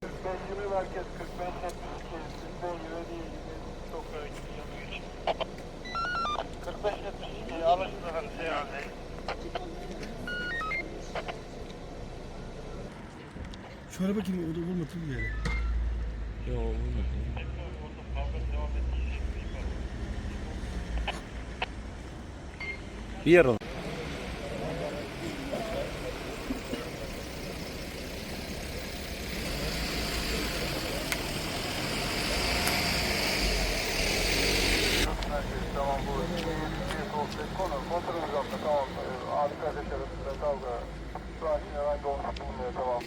45 merkez 45 72 sizden yönetici sokağa gidiyor. 45 72 alışın efendim seyahat Şöyle bakayım o da vurmadı bir yere. Yo vurma. Bir yer al. Merkez tamam bu. Konu kontrol uzakta tamam. Harika ateş arasında kavga. Şu an için herhangi olmuş bulunmuyor tamam.